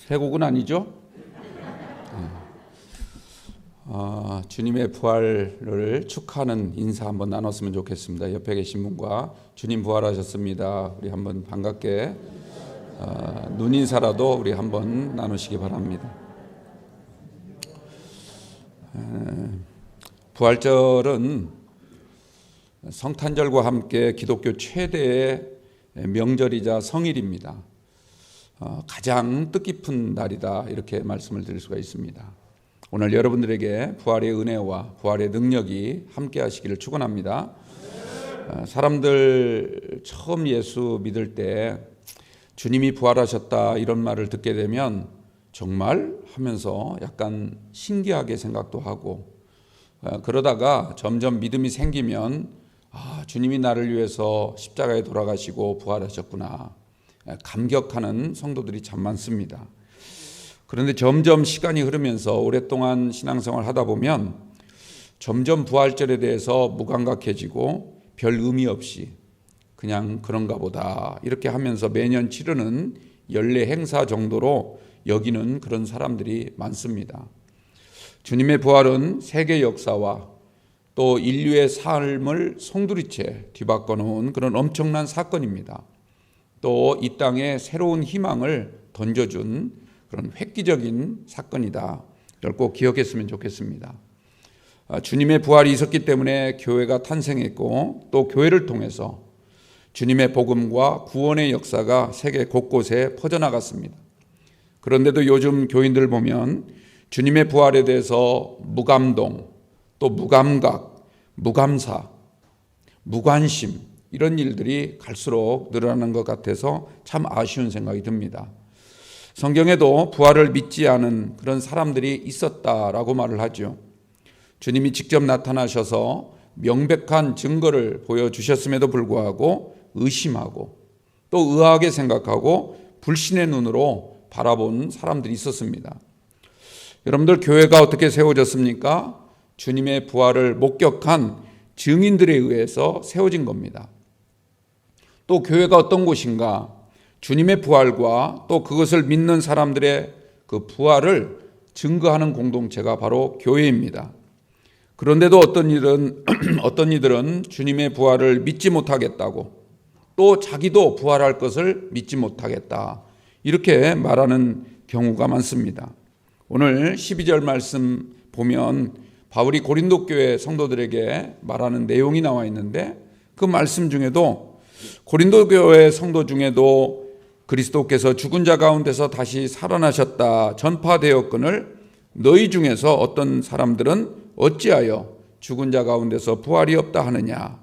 새 곡은 아니죠? 아, 주님의 부활을 축하하는 인사 한번 나눴으면 좋겠습니다. 옆에 계신 분과 주님 부활하셨습니다. 우리 한번 반갑게 아, 눈 인사라도 우리 한번 나누시기 바랍니다. 에, 부활절은 성탄절과 함께 기독교 최대의 명절이자 성일입니다. 어, 가장 뜻깊은 날이다 이렇게 말씀을 드릴 수가 있습니다. 오늘 여러분들에게 부활의 은혜와 부활의 능력이 함께 하시기를 축원합니다. 어, 사람들 처음 예수 믿을 때 주님이 부활하셨다 이런 말을 듣게 되면 정말 하면서 약간 신기하게 생각도 하고 어, 그러다가 점점 믿음이 생기면 아, 주님이 나를 위해서 십자가에 돌아가시고 부활하셨구나. 감격하는 성도들이 참 많습니다. 그런데 점점 시간이 흐르면서 오랫동안 신앙생활 하다 보면 점점 부활절에 대해서 무감각해지고 별 의미 없이 그냥 그런가 보다 이렇게 하면서 매년 치르는 연례 행사 정도로 여기는 그런 사람들이 많습니다. 주님의 부활은 세계 역사와 또 인류의 삶을 송두리째 뒤바꿔 놓은 그런 엄청난 사건입니다. 또 이 땅에 새로운 희망을 던져준 그런 획기적인 사건이다. 이걸 꼭 기억했으면 좋겠습니다. 아, 주님의 부활이 있었기 때문에 교회가 탄생했고 또 교회를 통해서 주님의 복음과 구원의 역사가 세계 곳곳에 퍼져나갔습니다. 그런데도 요즘 교인들 보면 주님의 부활에 대해서 무감동, 또 무감각, 무감사, 무관심 이런 일들이 갈수록 늘어나는 것 같아서 참 아쉬운 생각이 듭니다. 성경에도 부활을 믿지 않은 그런 사람들이 있었다라고 말을 하죠. 주님이 직접 나타나셔서 명백한 증거를 보여주셨음에도 불구하고 의심하고 또 의아하게 생각하고 불신의 눈으로 바라본 사람들이 있었습니다. 여러분들 교회가 어떻게 세워졌습니까? 주님의 부활을 목격한 증인들에 의해서 세워진 겁니다. 또 교회가 어떤 곳인가? 주님의 부활과 또 그것을 믿는 사람들의 그 부활을 증거하는 공동체가 바로 교회입니다. 그런데도 어떤 이들은 어떤 이들은 주님의 부활을 믿지 못하겠다고 또 자기도 부활할 것을 믿지 못하겠다. 이렇게 말하는 경우가 많습니다. 오늘 12절 말씀 보면 바울이 고린도 교회 성도들에게 말하는 내용이 나와 있는데 그 말씀 중에도 고린도 교회 성도 중에도 그리스도께서 죽은 자 가운데서 다시 살아나셨다 전파되었거늘 너희 중에서 어떤 사람들은 어찌하여 죽은 자 가운데서 부활이 없다 하느냐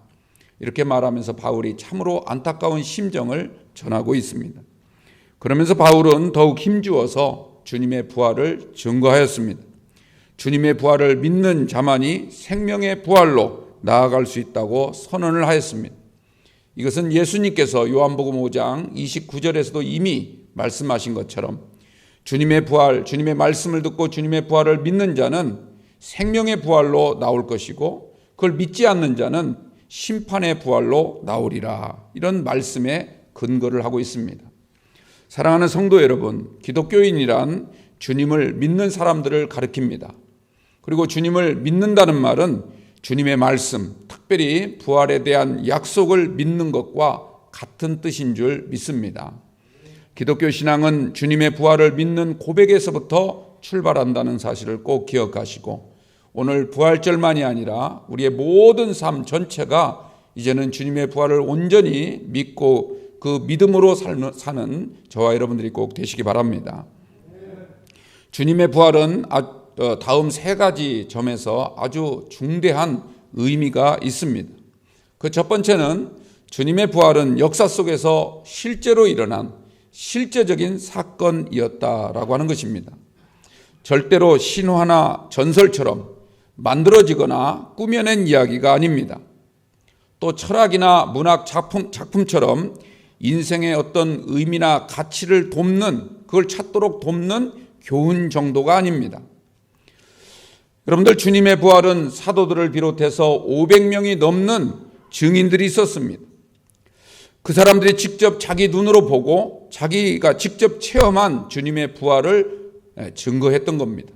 이렇게 말하면서 바울이 참으로 안타까운 심정을 전하고 있습니다. 그러면서 바울은 더욱 힘주어서 주님의 부활을 증거하였습니다. 주님의 부활을 믿는 자만이 생명의 부활로 나아갈 수 있다고 선언을 하였습니다. 이것은 예수님께서 요한복음 5장 29절에서도 이미 말씀하신 것처럼 주님의 부활, 주님의 말씀을 듣고 주님의 부활을 믿는 자는 생명의 부활로 나올 것이고 그걸 믿지 않는 자는 심판의 부활로 나오리라. 이런 말씀에 근거를 하고 있습니다. 사랑하는 성도 여러분, 기독교인이란 주님을 믿는 사람들을 가리킵니다. 그리고 주님을 믿는다는 말은 주님의 말씀, 특별히 부활에 대한 약속을 믿는 것과 같은 뜻인 줄 믿습니다. 기독교 신앙은 주님의 부활을 믿는 고백에서부터 출발한다는 사실을 꼭 기억하시고 오늘 부활절만이 아니라 우리의 모든 삶 전체가 이제는 주님의 부활을 온전히 믿고 그 믿음으로 사는 저와 여러분들이 꼭 되시기 바랍니다. 주님의 부활은 아, 어, 다음 세 가지 점에서 아주 중대한 의미가 있습니다. 그 첫 번째는 주님의 부활은 역사 속에서 실제로 일어난 실제적인 사건이었다라고 하는 것입니다. 절대로 신화나 전설처럼 만들어지거나 꾸며낸 이야기가 아닙니다. 또 철학이나 문학 작품, 작품처럼 인생의 어떤 의미나 가치를 돕는, 그걸 찾도록 돕는 교훈 정도가 아닙니다. 여러분들 주님의 부활은 사도들을 비롯해서 500명이 넘는 증인들이 있었습니다. 그 사람들이 직접 자기 눈으로 보고 자기가 직접 체험한 주님의 부활을 예, 증거했던 겁니다.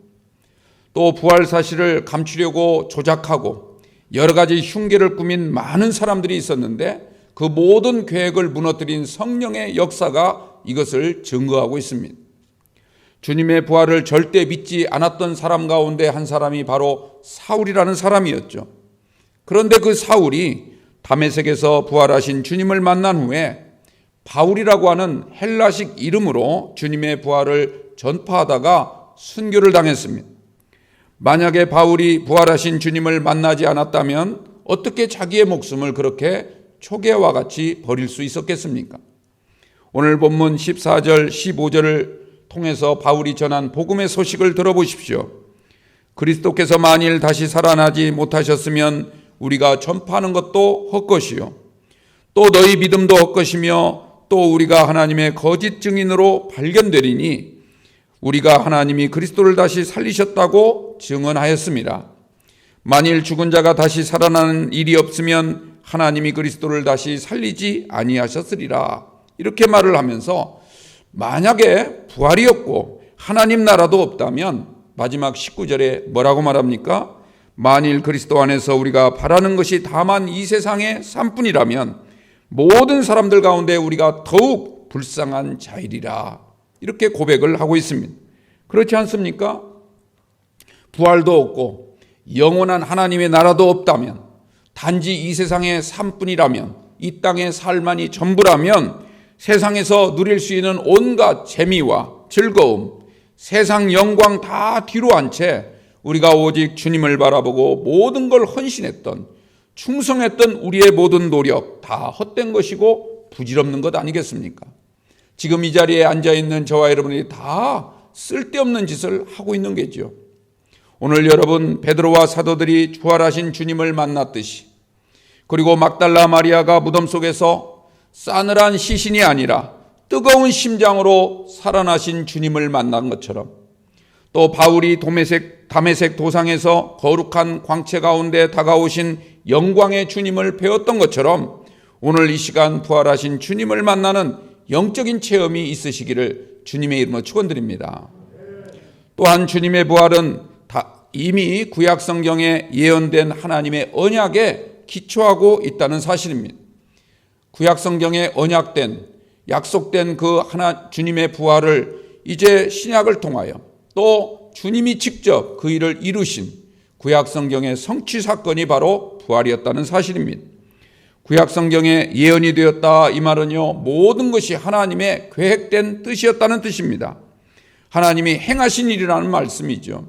또 부활 사실을 감추려고 조작하고 여러 가지 흉계를 꾸민 많은 사람들이 있었는데 그 모든 계획을 무너뜨린 성령의 역사가 이것을 증거하고 있습니다. 주님의 부활을 절대 믿지 않았던 사람 가운데 한 사람이 바로 사울이라는 사람이었죠. 그런데 그 사울이 담에색에서 부활하신 주님을 만난 후에 바울이라고 하는 헬라식 이름으로 주님의 부활을 전파하다가 순교를 당했습니다. 만약에 바울이 부활하신 주님을 만나지 않았다면 어떻게 자기의 목숨을 그렇게 초계와 같이 버릴 수 있었겠습니까? 오늘 본문 14절, 15절을 통해서 바울이 전한 복음의 소식을 들어보십시오. 그리스도께서 만일 다시 살아나지 못하셨으면 우리가 전파하는 것도 헛것이요. 또 너희 믿음도 헛것이며 또 우리가 하나님의 거짓 증인으로 발견되리니 우리가 하나님이 그리스도를 다시 살리셨다고 증언하였습니다. 만일 죽은 자가 다시 살아나는 일이 없으면 하나님이 그리스도를 다시 살리지 아니하셨으리라. 이렇게 말을 하면서 만약에 부활이었고 하나님 나라도 없다면 마지막 19절에 뭐라고 말합니까? 만일 그리스도 안에서 우리가 바라는 것이 다만 이 세상의 산뿐이라면 모든 사람들 가운데 우리가 더욱 불쌍한 자이리라. 이렇게 고백을 하고 있습니다. 그렇지 않습니까? 부활도 없고 영원한 하나님의 나라도 없다면 단지 이 세상의 삶뿐이라면 이 땅의 살만이 전부라면 세상에서 누릴 수 있는 온갖 재미와 즐거움, 세상 영광 다 뒤로 한 채 우리가 오직 주님을 바라보고 모든 걸 헌신했던 충성했던 우리의 모든 노력 다 헛된 것이고 부질없는 것 아니겠습니까? 지금 이 자리에 앉아 있는 저와 여러분이 다 쓸데없는 짓을 하고 있는 게죠. 오늘 여러분 베드로와 사도들이 부활하신 주님을 만났듯이 그리고 막달라 마리아가 무덤 속에서 싸늘한 시신이 아니라 뜨거운 심장으로 살아나신 주님을 만난 것처럼 또 바울이 도매색, 담에색 도상에서 거룩한 광채 가운데 다가오신 영광의 주님을 배웠던 것처럼 오늘 이 시간 부활하신 주님을 만나는 영적인 체험이 있으시기를 주님의 이름으로 축원드립니다. 또한 주님의 부활은 이미 구약 성경에 예언된 하나님의 언약에 기초하고 있다는 사실입니다. 구약 성경에 언약된 약속된 그 하나 주님의 부활을 이제 신약을 통하여 또 주님이 직접 그 일을 이루신 구약 성경의 성취 사건이 바로 부활이었다는 사실입니다. 구약 성경에 예언이 되었다 이 말은요 모든 것이 하나님의 계획된 뜻이었다는 뜻입니다. 하나님이 행하신 일이라는 말씀이죠.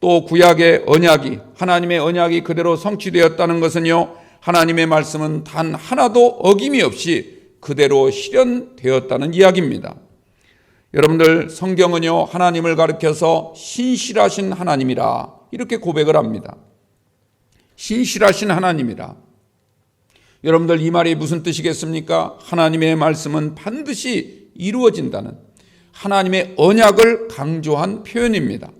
또 구약의 언약이 하나님의 언약이 그대로 성취되었다는 것은요 하나님의 말씀은 단 하나도 어김이 없이 그대로 실현되었다는 이야기입니다. 여러분들 성경은요 하나님을 가리켜서 신실하신 하나님이라 이렇게 고백을 합니다. 신실하신 하나님이라. 여러분들 이 말이 무슨 뜻이겠습니까? 하나님의 말씀은 반드시 이루어진다는 하나님의 언약을 강조한 표현입니다.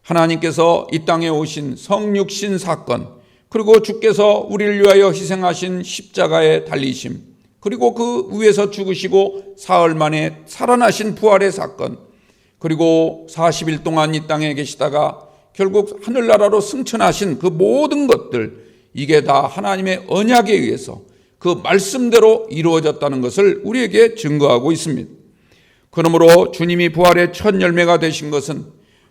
하나님께서 이 땅에 오신 성육신 사건, 그리고 주께서 우리를 위하여 희생하신 십자가의 달리심, 그리고 그 위에서 죽으시고 사흘 만에 살아나신 부활의 사건, 그리고 40일 동안 이 땅에 계시다가 결국 하늘나라로 승천하신 그 모든 것들, 이게 다 하나님의 언약에 의해서 그 말씀대로 이루어졌다는 것을 우리에게 증거하고 있습니다. 그러므로 주님이 부활의 첫 열매가 되신 것은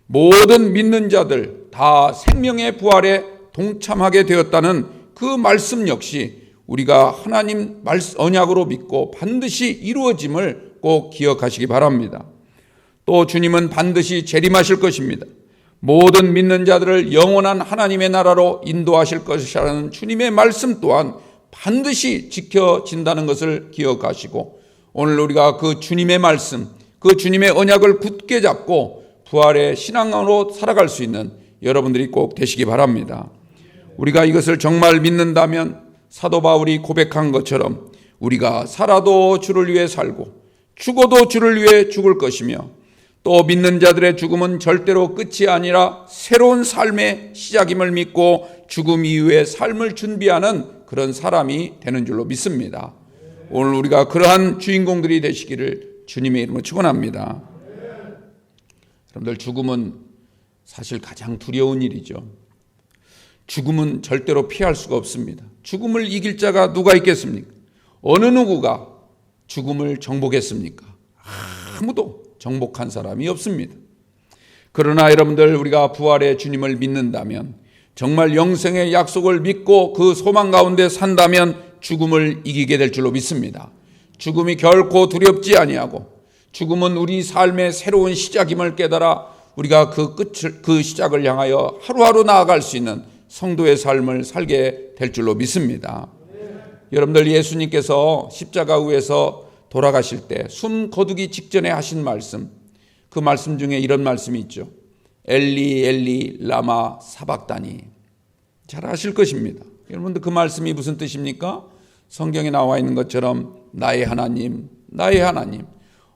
모든 믿는 자들 다 생명의 부활에 동참하게 되었다는 그 말씀 역시 우리가 하나님 언약으로 믿고 반드시 이루어짐을 꼭 기억하시기 바랍니다. 또 주님은 반드시 재림하실 것입니다. 모든 믿는 자들을 영원한 하나님의 나라로 인도하실 것이라는 주님의 말씀 또한 반드시 지켜진다는 것을 기억하시고 오늘 우리가 그 주님의 말씀, 그 주님의 언약을 굳게 잡고 부활의 신앙으로 살아갈 수 있는 여러분들이 꼭 되시기 바랍니다. 우리가 이것을 정말 믿는다면 사도 바울이 고백한 것처럼 우리가 살아도 주를 위해 살고 죽어도 주를 위해 죽을 것이며 또 믿는 자들의 죽음은 절대로 끝이 아니라 새로운 삶의 시작임을 믿고 죽음 이후의 삶을 준비하는 그런 사람이 되는 줄로 믿습니다. 오늘 우리가 그러한 주인공들이 되시기를 주님의 이름으로 축원합니다. 여러분들 죽음은 사실 가장 두려운 일이죠. 죽음은 절대로 피할 수가 없습니다. 죽음을 이길 자가 누가 있겠습니까? 어느 누구가 죽음을 정복했습니까? 아무도 정복한 사람이 없습니다. 그러나 여러분들 우리가 부활의 주님을 믿는다면 정말 영생의 약속을 믿고 그 소망 가운데 산다면 죽음을 이기게 될 줄로 믿습니다. 죽음이 결코 두렵지 아니하고 죽음은 우리 삶의 새로운 시작임을 깨달아 우리가 그 끝을 그 시작을 향하여 하루하루 나아갈 수 있는 성도의 삶을 살게 될 줄로 믿습니다. 여러분들 예수님께서 십자가 위에서 돌아가실 때 숨 거두기 직전에 하신 말씀 그 말씀 중에 이런 말씀이 있죠. 엘리 엘리 라마 사박다니 잘 아실 것입니다. 여러분들 그 말씀이 무슨 뜻입니까? 성경에 나와 있는 것처럼 나의 하나님 나의 하나님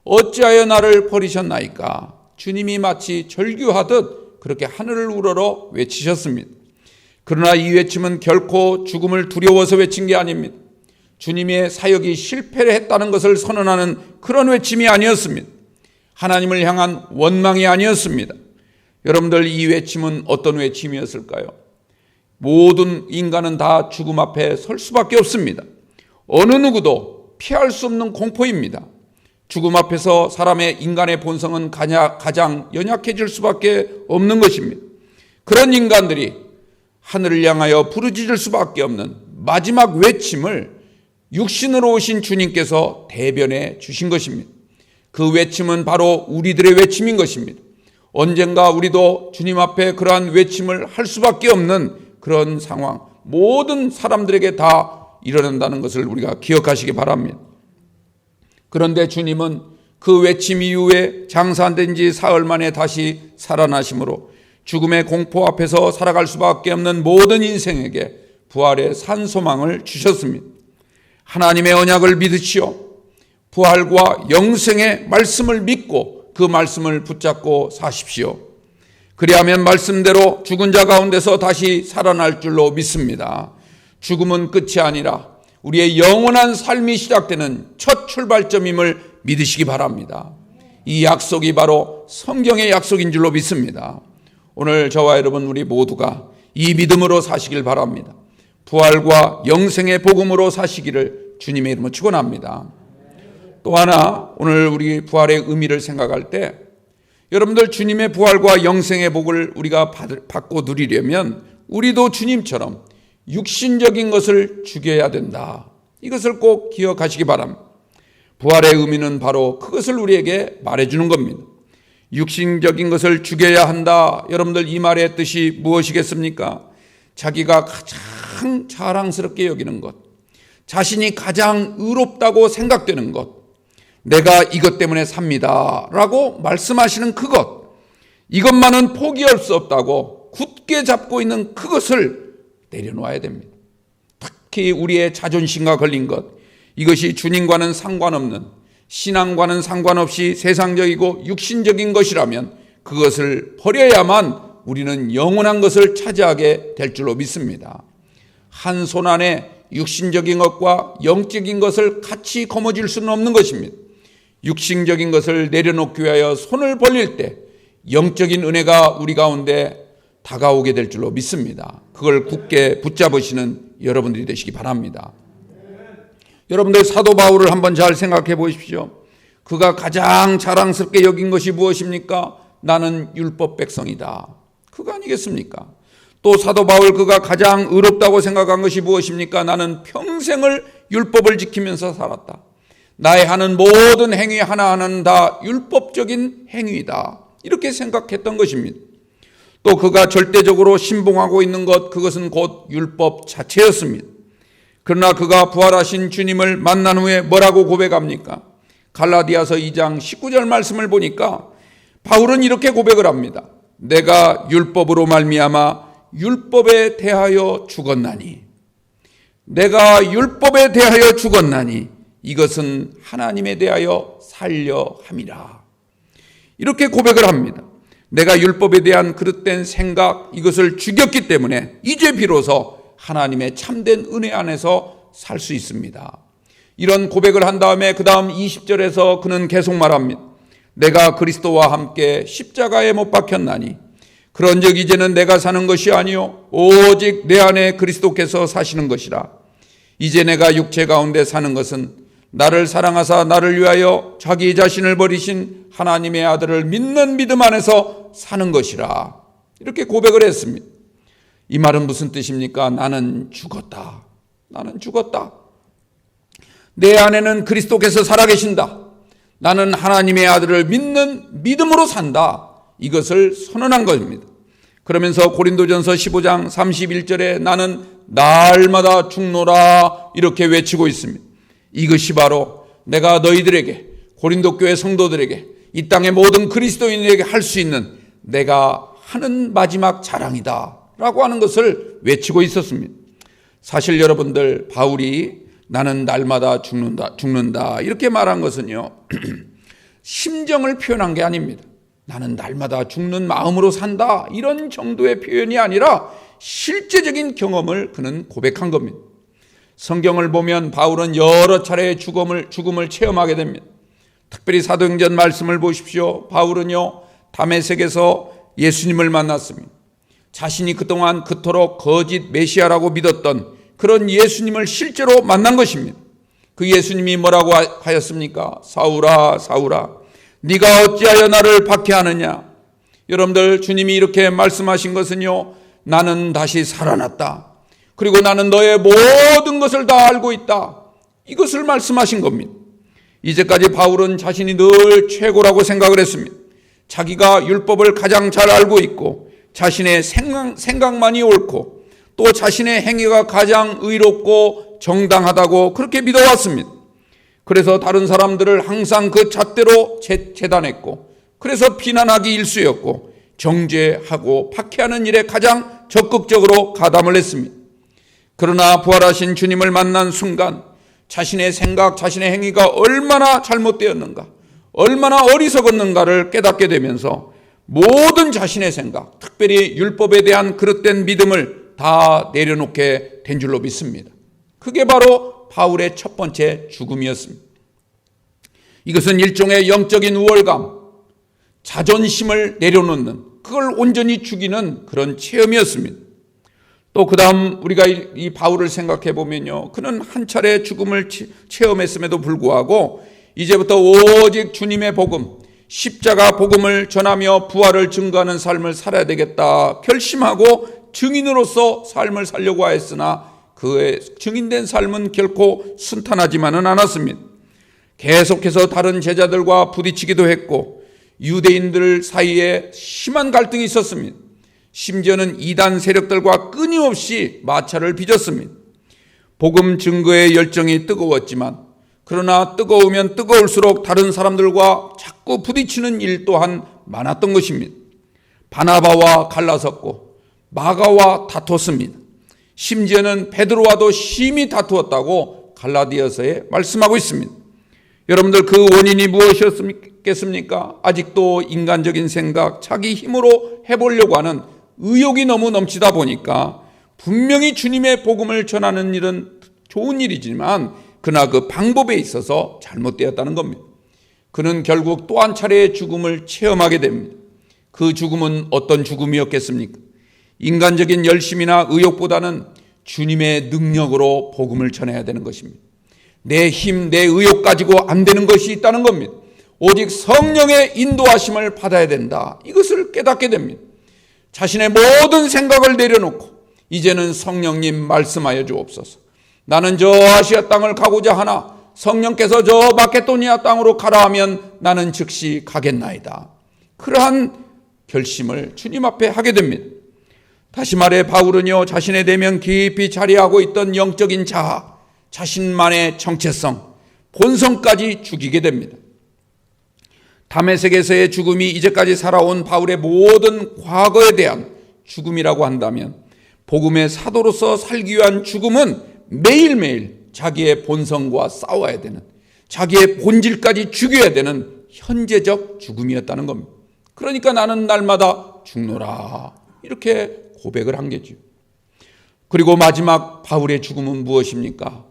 어찌하여 나를 버리셨나이까 주님이 마치 절규하듯 그렇게 하늘을 우러러 외치셨습니다. 그러나 이 외침은 결코 죽음을 두려워서 외친 게 아닙니다. 주님의 사역이 실패를 했다는 것을 선언하는 그런 외침이 아니었습니다. 하나님을 향한 원망이 아니었습니다. 여러분들 이 외침은 어떤 외침이었을까요? 모든 인간은 다 죽음 앞에 설 수밖에 없습니다. 어느 누구도 피할 수 없는 공포입니다. 죽음 앞에서 사람의 인간의 본성은 가장 연약해질 수밖에 없는 것입니다. 그런 인간들이 하늘을 향하여 부르짖을 수밖에 없는 마지막 외침을 육신으로 오신 주님께서 대변해 주신 것입니다. 그 외침은 바로 우리들의 외침인 것입니다. 언젠가 우리도 주님 앞에 그러한 외침을 할 수밖에 없는 그런 상황, 모든 사람들에게 다 일어난다는 것을 우리가 기억하시기 바랍니다. 그런데 주님은 그 외침 이후에 장사 안된지 사흘 만에 다시 살아나심으로 죽음의 공포 앞에서 살아갈 수밖에 없는 모든 인생에게 부활의 산 소망을 주셨습니다. 하나님의 언약을 믿으시오. 부활과 영생의 말씀을 믿고 그 말씀을 붙잡고 사십시오. 그리하면 말씀대로 죽은 자 가운데서 다시 살아날 줄로 믿습니다. 죽음은 끝이 아니라 우리의 영원한 삶이 시작되는 첫 출발점임을 믿으시기 바랍니다. 이 약속이 바로 성경의 약속인 줄로 믿습니다. 오늘 저와 여러분 우리 모두가 이 믿음으로 사시길 바랍니다. 부활과 영생의 복음으로 사시기를 주님의 이름으로 축원합니다. 또 하나 오늘 우리 부활의 의미를 생각할 때 여러분들 주님의 부활과 영생의 복을 우리가 받고 누리려면 우리도 주님처럼 육신적인 것을 죽여야 된다. 이것을 꼭 기억하시기 바랍니다. 부활의 의미는 바로 그것을 우리에게 말해주는 겁니다. 육신적인 것을 죽여야 한다. 여러분들 이 말의 뜻이 무엇이겠습니까? 자기가 가장 자랑스럽게 여기는 것, 자신이 가장 의롭다고 생각되는 것, 내가 이것 때문에 삽니다. 라고 말씀하시는 그것, 이것만은 포기할 수 없다고 굳게 잡고 있는 그것을 내려놓아야 됩니다. 특히 우리의 자존심과 걸린 것, 이것이 주님과는 상관없는 신앙과는 상관없이 세상적이고 육신적인 것이라면 그것을 버려야만 우리는 영원한 것을 차지하게 될 줄로 믿습니다. 한 손 안에 육신적인 것과 영적인 것을 같이 거머쥘 수는 없는 것입니다. 육신적인 것을 내려놓기 위하여 손을 벌릴 때 영적인 은혜가 우리 가운데 다가오게 될 줄로 믿습니다. 그걸 굳게 붙잡으시는 여러분들이 되시기 바랍니다. 여러분들 사도 바울을 한번 잘 생각해 보십시오. 그가 가장 자랑스럽게 여긴 것이 무엇입니까? 나는 율법 백성이다. 그거 아니겠습니까? 또 사도 바울 그가 가장 의롭다고 생각한 것이 무엇입니까? 나는 평생을 율법을 지키면서 살았다. 나의 하는 모든 행위 하나하나는 다 율법적인 행위다. 이렇게 생각했던 것입니다. 또 그가 절대적으로 신봉하고 있는 것, 그것은 곧 율법 자체였습니다. 그러나 그가 부활하신 주님을 만난 후에 뭐라고 고백합니까? 갈라디아서 2장 19절 말씀을 보니까 바울은 이렇게 고백을 합니다. 내가 율법으로 말미암아 율법에 대하여 죽었나니 내가 율법에 대하여 죽었나니 이것은 하나님에 대하여 살려 함이라. 이렇게 고백을 합니다. 내가 율법에 대한 그릇된 생각 이것을 죽였기 때문에 이제 비로소 하나님의 참된 은혜 안에서 살 수 있습니다. 이런 고백을 한 다음에 그 다음 20절에서 그는 계속 말합니다. 내가 그리스도와 함께 십자가에 못 박혔나니 그런즉 이제는 내가 사는 것이 아니요 오직 내 안에 그리스도께서 사시는 것이라 이제 내가 육체 가운데 사는 것은 나를 사랑하사 나를 위하여 자기 자신을 버리신 하나님의 아들을 믿는 믿음 안에서 사는 것이라 이렇게 고백을 했습니다. 이 말은 무슨 뜻입니까? 나는 죽었다. 나는 죽었다. 내 안에는 그리스도께서 살아계신다. 나는 하나님의 아들을 믿는 믿음으로 산다. 이것을 선언한 것입니다. 그러면서 고린도전서 15장 31절에 나는 날마다 죽노라 이렇게 외치고 있습니다. 이것이 바로 내가 너희들에게 고린도 교회 성도들에게 이 땅의 모든 그리스도인에게 할 수 있는 내가 하는 마지막 자랑이다. 라고 하는 것을 외치고 있었습니다. 사실 여러분들 바울이 나는 날마다 죽는다, 죽는다. 이렇게 말한 것은요. 심정을 표현한 게 아닙니다. 나는 날마다 죽는 마음으로 산다. 이런 정도의 표현이 아니라 실제적인 경험을 그는 고백한 겁니다. 성경을 보면 바울은 여러 차례 죽음을, 죽음을 체험하게 됩니다. 특별히 사도행전 말씀을 보십시오. 바울은요, 담에색에서 예수님을 만났습니다. 자신이 그동안 그토록 거짓 메시아라고 믿었던 그런 예수님을 실제로 만난 것입니다. 그 예수님이 뭐라고 하였습니까? 사울아, 사울아, 네가 어찌하여 나를 박해하느냐? 여러분들 주님이 이렇게 말씀하신 것은요, 나는 다시 살아났다. 그리고 나는 너의 모든 것을 다 알고 있다. 이것을 말씀하신 겁니다. 이제까지 바울은 자신이 늘 최고라고 생각을 했습니다. 자기가 율법을 가장 잘 알고 있고 자신의 생각, 생각만이 옳고 또 자신의 행위가 가장 의롭고 정당하다고 그렇게 믿어왔습니다. 그래서 다른 사람들을 항상 그 잣대로 재 단했고 그래서 비난하기 일쑤였고 정죄하고 박해하는 일에 가장 적극적으로 가담을 했습니다. 그러나 부활하신 주님을 만난 순간 자신의 생각, 자신의 행위가 얼마나 잘못되었는가, 얼마나 어리석었는가를 깨닫게 되면서 모든 자신의 생각, 특별히 율법에 대한 그릇된 믿음을 다 내려놓게 된 줄로 믿습니다. 그게 바로 바울의 첫 번째 죽음이었습니다. 이것은 일종의 영적인 우월감, 자존심을 내려놓는, 그걸 온전히 죽이는 그런 체험이었습니다. 또 그 다음 우리가 이 바울을 생각해 보면요. 그는 한 차례 죽음을 체험했음에도 불구하고 이제부터 오직 주님의 복음, 십자가 복음을 전하며 부활을 증거하는 삶을 살아야 되겠다 결심하고 증인으로서 삶을 살려고 하였으나 그의 증인된 삶은 결코 순탄하지만은 않았습니다. 계속해서 다른 제자들과 부딪히기도 했고 유대인들 사이에 심한 갈등이 있었습니다. 심지어는 이단 세력들과 끊임없이 마찰을 빚었습니다. 복음 증거의 열정이 뜨거웠지만 그러나 뜨거우면 뜨거울수록 다른 사람들과 자꾸 부딪히는 일 또한 많았던 것입니다. 바나바와 갈라섰고 마가와 다퉜습니다. 심지어는 베드로와도 심히 다투었다고 갈라디아서에 말씀하고 있습니다. 여러분들 그 원인이 무엇이었겠습니까? 아직도 인간적인 생각, 자기 힘으로 해보려고 하는 의욕이 너무 넘치다 보니까 분명히 주님의 복음을 전하는 일은 좋은 일이지만 그러나 그 방법에 있어서 잘못되었다는 겁니다. 그는 결국 또 한 차례의 죽음을 체험하게 됩니다. 그 죽음은 어떤 죽음이었겠습니까? 인간적인 열심이나 의욕보다는 주님의 능력으로 복음을 전해야 되는 것입니다. 내 힘, 내 의욕 가지고 안 되는 것이 있다는 겁니다. 오직 성령의 인도하심을 받아야 된다. 이것을 깨닫게 됩니다. 자신의 모든 생각을 내려놓고 이제는 성령님 말씀하여 주옵소서. 나는 저 아시아 땅을 가고자 하나 성령께서 저 마케도니아 땅으로 가라 하면 나는 즉시 가겠나이다. 그러한 결심을 주님 앞에 하게 됩니다. 다시 말해 바울은요 자신의 내면 깊이 자리하고 있던 영적인 자아, 자신만의 정체성, 본성까지 죽이게 됩니다. 담에색에서의 죽음이 이제까지 살아온 바울의 모든 과거에 대한 죽음이라고 한다면 복음의 사도로서 살기 위한 죽음은 매일매일 자기의 본성과 싸워야 되는 자기의 본질까지 죽여야 되는 현재적 죽음이었다는 겁니다. 그러니까 나는 날마다 죽노라. 이렇게 고백을 한 게죠. 그리고 마지막 바울의 죽음은 무엇입니까?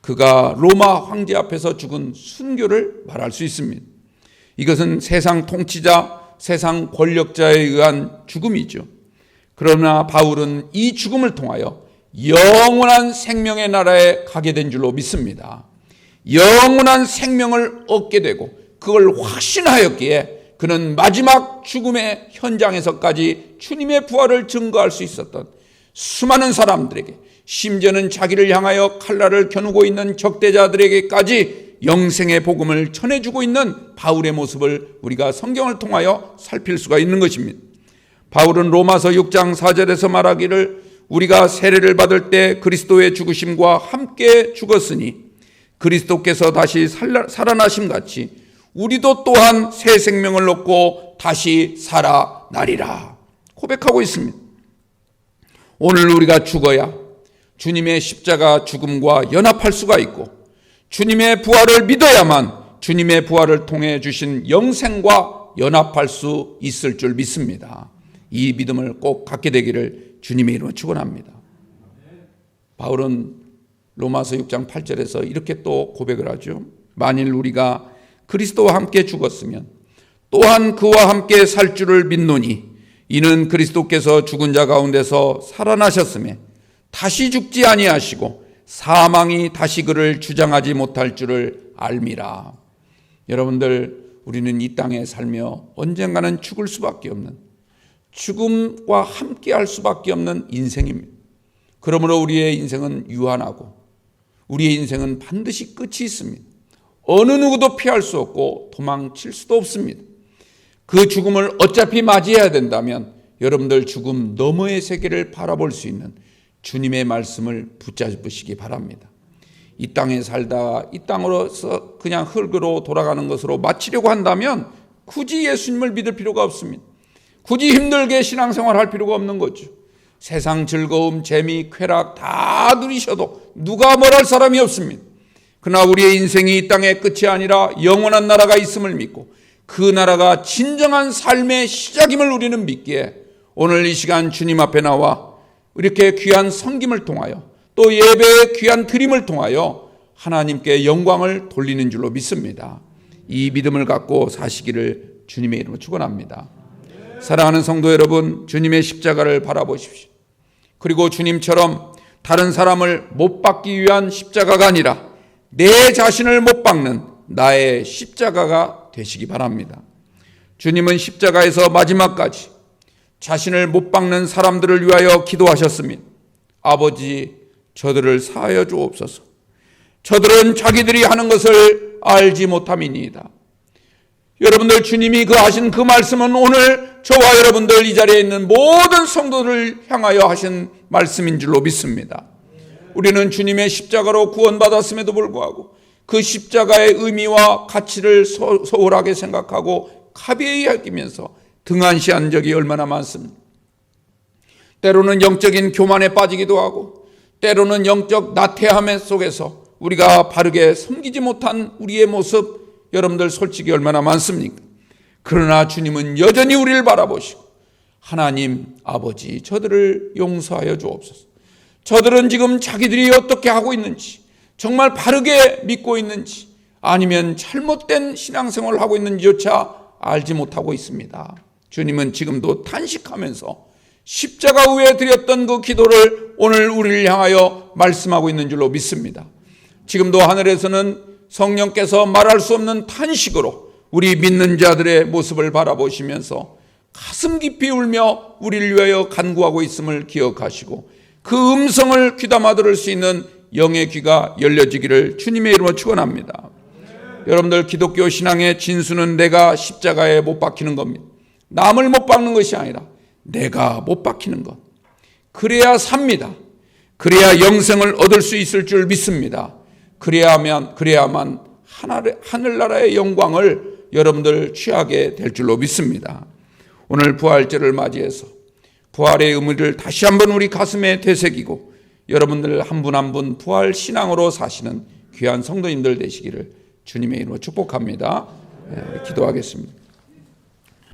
그가 로마 황제 앞에서 죽은 순교를 말할 수 있습니다. 이것은 세상 통치자, 세상 권력자에 의한 죽음이죠. 그러나 바울은 이 죽음을 통하여 영원한 생명의 나라에 가게 된 줄로 믿습니다. 영원한 생명을 얻게 되고 그걸 확신하였기에 그는 마지막 죽음의 현장에서까지 주님의 부활을 증거할 수 있었던 수많은 사람들에게 심지어는 자기를 향하여 칼날을 겨누고 있는 적대자들에게까지 영생의 복음을 전해주고 있는 바울의 모습을 우리가 성경을 통하여 살필 수가 있는 것입니다. 바울은 로마서 6장 4절에서 말하기를 우리가 세례를 받을 때 그리스도의 죽으심과 함께 죽었으니 그리스도께서 다시 살아나심 같이 우리도 또한 새 생명을 얻고 다시 살아나리라 고백하고 있습니다. 오늘 우리가 죽어야 주님의 십자가 죽음과 연합할 수가 있고 주님의 부활을 믿어야만 주님의 부활을 통해 주신 영생과 연합할 수 있을 줄 믿습니다. 이 믿음을 꼭 갖게 되기를 주님의 이름으로 축원합니다. 바울은 로마서 6장 8절에서 이렇게 또 고백을 하죠. 만일 우리가 그리스도와 함께 죽었으면 또한 그와 함께 살 줄을 믿노니 이는 그리스도께서 죽은 자 가운데서 살아나셨음에 다시 죽지 아니하시고 사망이 다시 그를 주장하지 못할 줄을 알미라. 여러분들 우리는 이 땅에 살며 언젠가는 죽을 수밖에 없는 죽음과 함께 할 수밖에 없는 인생입니다. 그러므로 우리의 인생은 유한하고 우리의 인생은 반드시 끝이 있습니다. 어느 누구도 피할 수 없고 도망칠 수도 없습니다. 그 죽음을 어차피 맞이해야 된다면 여러분들 죽음 너머의 세계를 바라볼 수 있는 주님의 말씀을 붙잡으시기 바랍니다. 이 땅에 살다 이 땅으로서 그냥 흙으로 돌아가는 것으로 마치려고 한다면 굳이 예수님을 믿을 필요가 없습니다. 굳이 힘들게 신앙생활 할 필요가 없는 거죠. 세상 즐거움, 재미, 쾌락 다 누리셔도 누가 뭘할 사람이 없습니다. 그러나 우리의 인생이 이 땅의 끝이 아니라 영원한 나라가 있음을 믿고 그 나라가 진정한 삶의 시작임을 우리는 믿기에 오늘 이 시간 주님 앞에 나와 이렇게 귀한 성김을 통하여 또 예배의 귀한 드림을 통하여 하나님께 영광을 돌리는 줄로 믿습니다. 이 믿음을 갖고 사시기를 주님의 이름으로 축원합니다. 사랑하는 성도 여러분, 주님의 십자가를 바라보십시오. 그리고 주님처럼 다른 사람을 못 박기 위한 십자가가 아니라 내 자신을 못 박는 나의 십자가가 되시기 바랍니다. 주님은 십자가에서 마지막까지 자신을 못 박는 사람들을 위하여 기도하셨습니다. 아버지, 저들을 사하여 주옵소서. 저들은 자기들이 하는 것을 알지 못함이니이다. 여러분들 주님이 그 하신 그 말씀은 오늘 저와 여러분들 이 자리에 있는 모든 성도를 향하여 하신 말씀인 줄로 믿습니다. 우리는 주님의 십자가로 구원받았음에도 불구하고 그 십자가의 의미와 가치를 소홀하게 생각하고 가벼이 여기면서 등한시한 적이 얼마나 많습니다. 때로는 영적인 교만에 빠지기도 하고 때로는 영적 나태함 속에서 우리가 바르게 섬기지 못한 우리의 모습 여러분들 솔직히 얼마나 많습니까? 그러나 주님은 여전히 우리를 바라보시고 하나님 아버지 저들을 용서하여 주옵소서. 저들은 지금 자기들이 어떻게 하고 있는지 정말 바르게 믿고 있는지 아니면 잘못된 신앙생활을 하고 있는지조차 알지 못하고 있습니다. 주님은 지금도 탄식하면서 십자가 위에 드렸던 그 기도를 오늘 우리를 향하여 말씀하고 있는 줄로 믿습니다. 지금도 하늘에서는 성령께서 말할 수 없는 탄식으로 우리 믿는 자들의 모습을 바라보시면서 가슴 깊이 울며 우리를 위하여 간구하고 있음을 기억하시고 그 음성을 귀담아 들을 수 있는 영의 귀가 열려지기를 주님의 이름으로 축원합니다. 여러분들 기독교 신앙의 진수는 내가 십자가에 못 박히는 겁니다. 남을 못 박는 것이 아니라 내가 못 박히는 것. 그래야 삽니다. 그래야 영생을 얻을 수 있을 줄 믿습니다. 그래야만 그래야만 하늘, 하늘나라의 영광을 여러분들 취하게 될 줄로 믿습니다. 오늘 부활절을 맞이해서 부활의 의미를 다시 한번 우리 가슴에 되새기고 여러분들 한 분 한 분 부활 신앙으로 사시는 귀한 성도님들 되시기를 주님의 이름으로 축복합니다. 네, 기도하겠습니다.